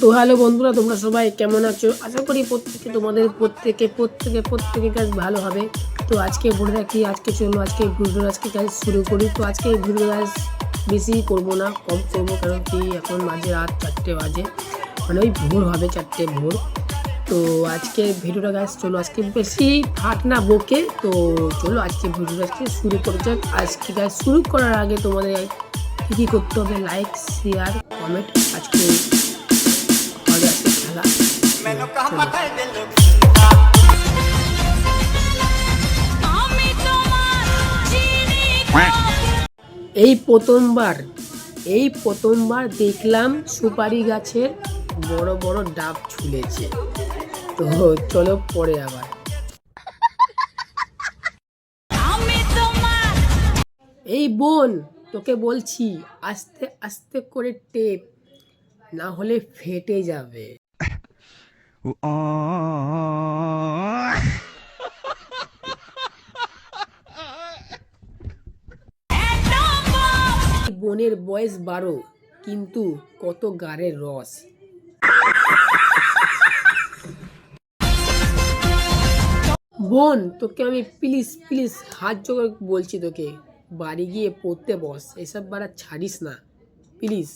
তো হ্যালো বন্ধুরা, তোমরা সবাই কেমন আছো? আশা করি প্রত্যেকে তোমাদের প্রত্যেকে প্রত্যেকে প্রত্যেকে কাজ ভালো হবে। তো আজকে বলে রাখি, আজকে চলো, আজকে ভিডিও আজকে কাজ শুরু করি। তো আজকে ভিডিও কাজ বেশি করব না, কম করব, কারণ কি এখন বাজে রাত চারটে বাজে। মানে ওই ভোর হবে চারটে ভোর। তো আজকে ভিডিওটা গাছ চলো, আজকে বেশি ফাট না বকে। তো চলো আজকে ভিডিওটা আজকে শুরু করে যাক। আজকে গাছ শুরু করার আগে তোমাদের কী কী করতে হবে? লাইক শেয়ার কমেন্ট আজকে ਮੈਨੂੰ ਕਹਾ চলো। মাথায় দিল আমি তোমার চিনি এই প্রথমবার এই প্রথমবার দেখলাম সুপারি গাছের বড় বড় ডাব ঝুলেছে তো চলো পরে আবার আমি তোমার এই বোন তোকে বলছি আস্তে আস্তে করে টেপ না হলে ফেটে যাবে। বোনের বয়স বারো কিন্তু কত গাড়ের রস। বোন তোকে আমি প্লিজ প্লিজ হাত জোগাড় বলছি তোকে। বাড়ি গিয়ে পড়তে বস এসব বাড়া ছাড়িস না। প্লিজ।